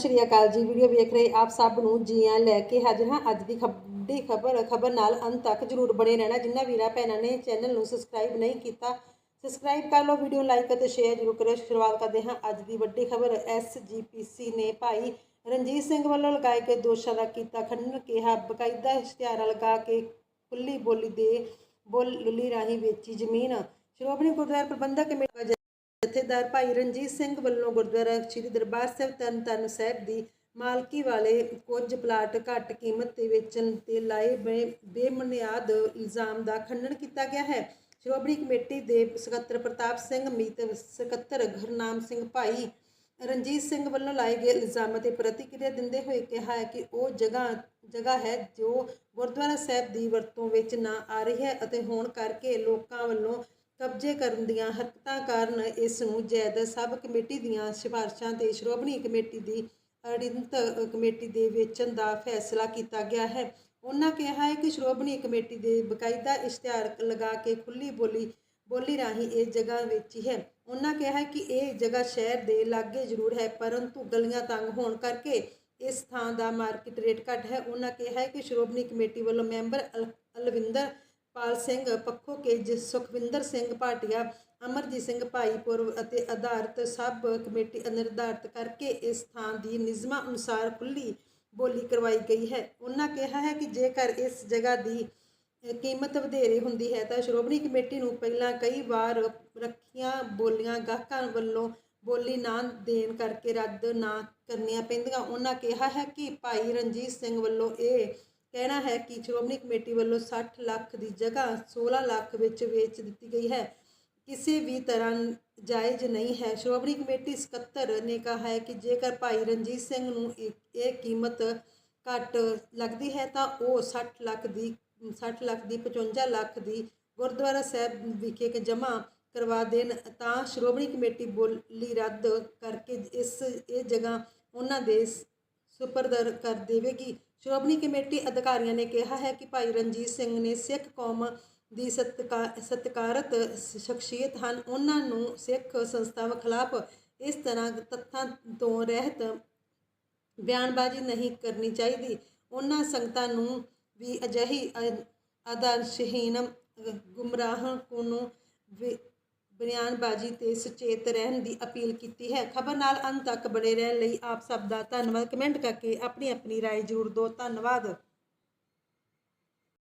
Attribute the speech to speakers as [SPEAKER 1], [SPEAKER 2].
[SPEAKER 1] ਸ਼੍ਰੀ ਅਕਾਲ ਜੀ। ਵੀਡੀਓ ਵੇਖ ਰਹੇ ਆਪ ਸਭ ਨੂੰ ਜੀਆਂ ਲੈ ਕੇ ਹਾਜ਼ਰ ਹਾਂ। ਅੱਜ ਦੀ ਵੱਡੀ ਖਬਰ ਖਬਰ ਨਾਲ ਅੰਤ ਤੱਕ ਜਰੂਰ ਬਣੇ ਰਹਿਣਾ। ਜਿੰਨਾ ਵੀਰਾਂ ਭੈਣਾਂ ਨੇ ਚੈਨਲ ਨੂੰ ਸਬਸਕ੍ਰਾਈਬ ਨਹੀਂ ਕੀਤਾ ਸਬਸਕ੍ਰਾਈਬ ਕਰ ਲਓ, ਵੀਡੀਓ ਲਾਈਕ ਅਤੇ ਸ਼ੇਅਰ ਜਰੂਰ ਕਰਿਓ। ਸ਼ੁਰੂਆਤ ਕਰਦੇ ਹਾਂ ਅੱਜ ਦੀ ਵੱਡੀ ਖਬਰ। ਐਸਜੀਪੀਸੀ ਨੇ ਭਾਈ ਰਣਜੀਤ ਸਿੰਘ ਵੱਲੋਂ ਲਗਾਏ ਗਏ ਦੋਸ਼ਾਂ ਦਾ ਕੀਤਾ ਖੰਡਨ। ਕਿਹਾ, ਬਕਾਇਦਾ ਇਸ਼ਤਿਹਾਰਾਂ ਲਗਾ ਕੇ ਖੁੱਲੀ ਬੋਲੀ ਦੇ ਬੋਲੀ ਰਾਹੀਂ ਵੇਚੀ ਜ਼ਮੀਨ। ਸ਼੍ਰੋਮਣੀ ਗੁਰਦੁਆਰਾ ਪ੍ਰਬੰਧਕ ਕਮੇਟੀ ਜਥੇਦਾਰ ਭਾਈ ਰਣਜੀਤ ਸਿੰਘ ਵੱਲੋਂ ਗੁਰਦੁਆਰਾ ਸ੍ਰੀ ਦਰਬਾਰ ਸਾਹਿਬ ਤਰਨਤਾਰਨ ਸਾਹਿਬ ਦੀ ਮਾਲਕੀ ਵਾਲੇ ਕੁਝ ਪਲਾਟ ਘੱਟ ਕੀਮਤ ਤੇ ਵੇਚਣ ਤੇ ਲਾਏ ਬੇ- ਬੇਬੁਨਿਆਦ ਇਲਜ਼ਾਮ ਦਾ ਖੰਡਨ ਕੀਤਾ ਗਿਆ ਹੈ। ਸ਼੍ਰੋਮਣੀ ਕਮੇਟੀ ਦੇ ਸਕੱਤਰ ਪ੍ਰਤਾਪ ਸਿੰਘ ਮੀਤ, ਸਕੱਤਰ ਗੁਰਨਾਮ ਸਿੰਘ ਭਾਈ ਰਣਜੀਤ ਸਿੰਘ ਵੱਲੋਂ ਲਾਏ ਗਏ ਇਲਜ਼ਾਮਾਂ ਤੇ ਪ੍ਰਤੀਕਿਰਿਆ ਦਿੰਦੇ ਹੋਏ ਕਿਹਾ ਹੈ ਕਿ ਉਹ ਜਗ੍ਹਾ ਜਗ੍ਹਾ ਹੈ ਜੋ ਗੁਰਦੁਆਰਾ ਸਾਹਿਬ ਦੀ ਵਰਤੋਂ ਵਿੱਚ ਨਾ ਆ ਰਹੀ ਹੈ ਅਤੇ ਹੋਣ ਕਰਕੇ ਲੋਕਾਂ ਵੱਲੋਂ ਕਬਜ਼ੇ ਕਰਨ ਦੀਆਂ ਹਰਕਤਾਂ ਕਾਰਨ ਇਸ ਨੂੰ ਜੈਦ ਸਬ ਕਮੇਟੀ ਦੀਆਂ ਸਿਫਾਰਸ਼ਾਂ ਤੇ ਸ਼੍ਰੋਮਣੀ ਕਮੇਟੀ ਦੀ ਅੜਿੰਤ ਕਮੇਟੀ ਦੇ ਵੇਚਣ ਦਾ ਫੈਸਲਾ ਕੀਤਾ ਗਿਆ ਹੈ। ਉਹਨਾਂ ਕਿਹਾ ਹੈ ਕਿ ਸ਼੍ਰੋਮਣੀ ਕਮੇਟੀ ਦੇ ਬਕਾਇਦਾ ਇਸ਼ਤਿਹਾਰ ਲਗਾ ਕੇ ਖੁੱਲੀ ਬੋਲੀ ਬੋਲੀ ਰਾਹੀਂ ਇਹ ਜਗ੍ਹਾ ਵੇਚੀ ਹੈ। ਉਹਨਾਂ ਕਿਹਾ ਹੈ ਕਿ ਇਹ ਜਗ੍ਹਾ ਸ਼ਹਿਰ ਦੇ ਲਾਗੇ ਜ਼ਰੂਰ ਹੈ, ਪਰੰਤੂ ਗਲੀਆਂ ਤੰਗ ਹੋਣ ਕਰਕੇ ਇਸ ਥਾਂ ਦਾ ਮਾਰਕੀਟ ਰੇਟ ਘੱਟ ਹੈ। ਉਹਨਾਂ ਕਿਹਾ ਹੈ ਕਿ ਸ਼੍ਰੋਮਣੀ ਕਮੇਟੀ ਵੱਲੋਂ ਮੈਂਬਰ ਅਲ- ਅਲਵਿੰਦਰ ਪਾਲ ਸਿੰਘ ਪੱਖੋ ਕੇ ਜਿ- ਸੁਖਵਿੰਦਰ ਸਿੰਘ ਭਾਟੀਆ, ਅਮਰਜੀਤ ਸਿੰਘ ਭਾਈਪੁਰ ਅਤੇ ਆਧਾਰਿਤ ਸਭ ਕਮੇਟੀ ਨਿਰਧਾਰਿਤ ਕਰਕੇ ਇਸ ਥਾਂ ਦੀ ਨਿਯਮਾਂ ਅਨੁਸਾਰ ਖੁੱਲੀ ਬੋਲੀ ਕਰਵਾਈ ਗਈ ਹੈ। ਉਹਨਾਂ ਕਿਹਾ ਹੈ ਕਿ ਜੇਕਰ ਇਸ ਜਗ੍ਹਾ ਦੀ ਕੀਮਤ ਵਧੇਰੇ ਹੁੰਦੀ ਹੈ ਤਾਂ ਸ਼੍ਰੋਮਣੀ ਕਮੇਟੀ ਨੂੰ ਪਹਿਲਾਂ ਕਈ ਵਾਰ ਰੱਖੀਆਂ ਬੋਲੀਆਂ ਗਾਹਕਾਂ ਵੱਲੋਂ ਬੋਲੀ ਨਾ ਦੇਣ ਕਰਕੇ ਰੱਦ ਨਾ ਕਰਨੀਆਂ ਪੈਂਦੀਆਂ। ਉਹਨਾਂ ਕਿਹਾ ਹੈ ਕਿ ਭਾਈ ਰਣਜੀਤ ਸਿੰਘ ਵੱਲੋਂ ਇਹ ਕਹਿਣਾ ਹੈ ਕਿ ਸ਼੍ਰੋਮਣੀ ਕਮੇਟੀ ਵੱਲੋਂ 60 ਲੱਖ ਦੀ ਜਗ੍ਹਾ 16 ਲੱਖ ਵਿੱਚ ਵੇਚ ਦਿੱਤੀ ਗਈ ਹੈ। ਕਿਸੇ ਵੀ ਤਰ੍ਹਾਂ ਜਾਇਜ਼ ਨਹੀਂ ਹੈ। ਸ਼੍ਰੋਮਣੀ ਕਮੇਟੀ ਸਕੱਤਰ ਨੇ ਕਿਹਾ ਹੈ ਕਿ ਜੇਕਰ ਭਾਈ ਰਣਜੀਤ ਸਿੰਘ ਨੂੰ ਇਹ ਕੀਮਤ ਘੱਟ ਲੱਗਦੀ ਹੈ ਤਾਂ ਉਹ 60 ਲੱਖ ਦੀ 60 ਲੱਖ ਦੀ 55 ਲੱਖ ਦੀ ਗੁਰਦੁਆਰਾ ਸਾਹਿਬ ਵਿਖੇ ਜਮ੍ਹਾਂ ਕਰਵਾ ਦੇਣ ਤਾਂ ਸ਼੍ਰੋਮਣੀ ਕਮੇਟੀ ਬੋਲੀ ਰੱਦ ਕਰਕੇ ਇਸ, ਇਹ ਜਗ੍ਹਾ ਉਹਨਾਂ ਦੇ ਸੁਪਰਦਰ ਕਰ ਦੇਵੇਗੀ। ਸ਼੍ਰੋਮਣੀ ਕਮੇਟੀ ਅਧਿਕਾਰੀਆਂ ਨੇ ਕਿਹਾ ਹੈ ਕਿ ਭਾਈ ਰਣਜੀਤ ਸਿੰਘ ਨੇ ਸਿੱਖ ਕੌਮ ਦੀ ਸਤਿਕਾ- ਸਤਿਕਾਰਤ ਸ਼ਖਸੀਅਤ ਹਨ। ਉਹਨਾਂ ਨੂੰ ਸਿੱਖ ਸੰਸਥਾਵਾਂ ਖਿਲਾਫ ਇਸ ਤਰ੍ਹਾਂ ਤੱਥਾਂ ਤੋਂ ਰਹਿਤ ਬਿਆਨਬਾਜ਼ੀ ਨਹੀਂ ਕਰਨੀ ਚਾਹੀਦੀ। ਉਹਨਾਂ ਸੰਗਤਾਂ ਨੂੰ ਵੀ ਅਜਿਹੀ ਅ- ਆਦਰਸ਼ਹੀਨ ਅ, ਗੁੰਮਰਾਹ ਨੂੰ ਬਿਆਨਬਾਜ਼ੀ ਤੇ ਸੁਚੇਤ ਰਹਿਣ ਦੀ ਅਪੀਲ ਕੀਤੀ ਹੈ ਖਬਰ ਨਾਲ ਅੰਤ ਤੱਕ ਬਣੇ ਰਹਿਣ ਲਈ ਆਪ ਸਭ ਦਾ ਧੰਨਵਾਦ ਕਮੈਂਟ ਕਰਕੇ ਆਪਣੀ ਆਪਣੀ رائے ਜ਼ਰੂਰ ਦਿਓ ਧੰਨਵਾਦ